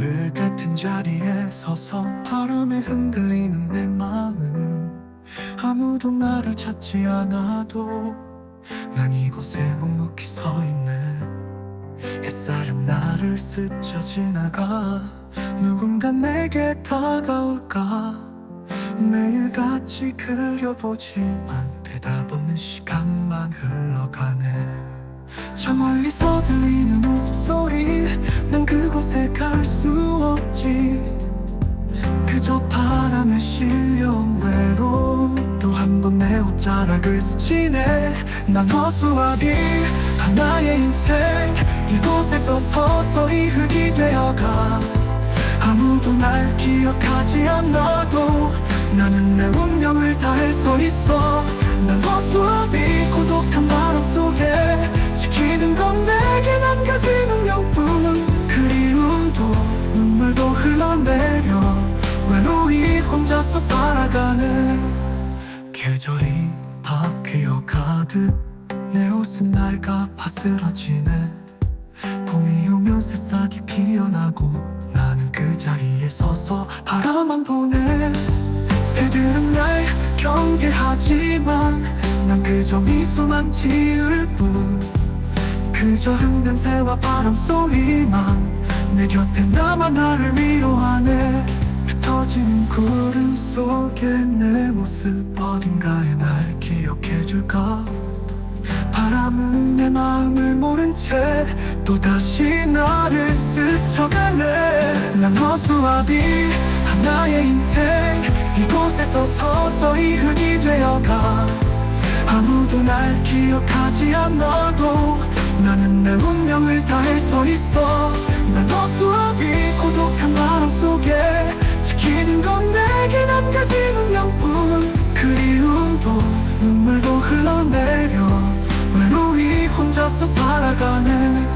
늘 같은 자리에 서서 바람에 흔들리는 내 마음 아무도 나를 찾지 않아도 난 이곳에 묵묵히 서 있네. 햇살은 나를 스쳐 지나가 누군가 내게 다가올까? 매일같이 그려보지만 대답 없는 시간만 흘러가네. 저 멀리서 들리는 웃음소리 난 그곳에 갈수 바람에 실려온 외로움 또한 번 내 옷자락을 스치네. 난 허수아비 하나의 인생. 이곳에서 서서히 흙이 되어가. 아무도 날 기억하지 않아도 나는 내 운명을 다해 서 있어. 난 허수아비 고독한 바람 살아가네 계절이 바뀌어 가듯 내 옷은 낡아 바스러지네. 봄이 오면 새싹이 피어나고 나는 그 자리에 서서 바라만 보네. 새들은 날 경계하지만 난 그저 미소만 지을 뿐. 그저 흙냄새와 바람 소리만 내 곁에 남아 나를 위로하네 흩어진 구름 속에 내 모습 어딘가에 날 기억해줄까? 바람은 내 마음을 모른 채 또다시 나를 스쳐가네 난 허수아비 하나의 인생. 이곳에서 서서히 흙이 되어가. 아무도 날 기억하지 않아도 나는 내 운명을 다해 서 있어. 난 허수아비 고독한 마음 속 혼자서 살아가네.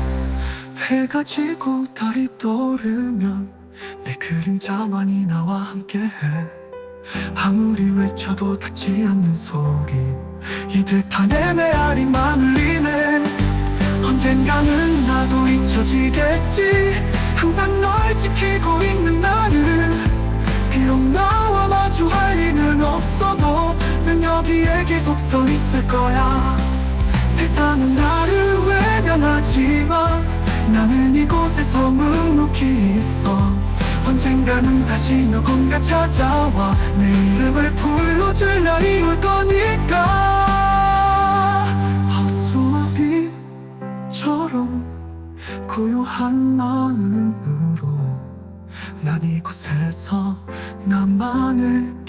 해가 지고 달이 떠오르면 내 그림자만이 나와 함께해. 아무리 외쳐도 닿지 않는 소리 이들 탄의 메아리만 울리네. 언젠가는 나도 잊혀지겠지. 항상 널 지키고 있는 나를 비록 나와 마주할 리는 없어도 난 여기에 계속 서 있을 거야 세상은 나를 외면하지만 나는 이곳에서 묵묵히 있어. 언젠가는 다시 누군가 찾아와 내 이름을 불러줄 날이 올 거니까. 헛수아비처럼 고요한 마음으로 난 이곳에서 가네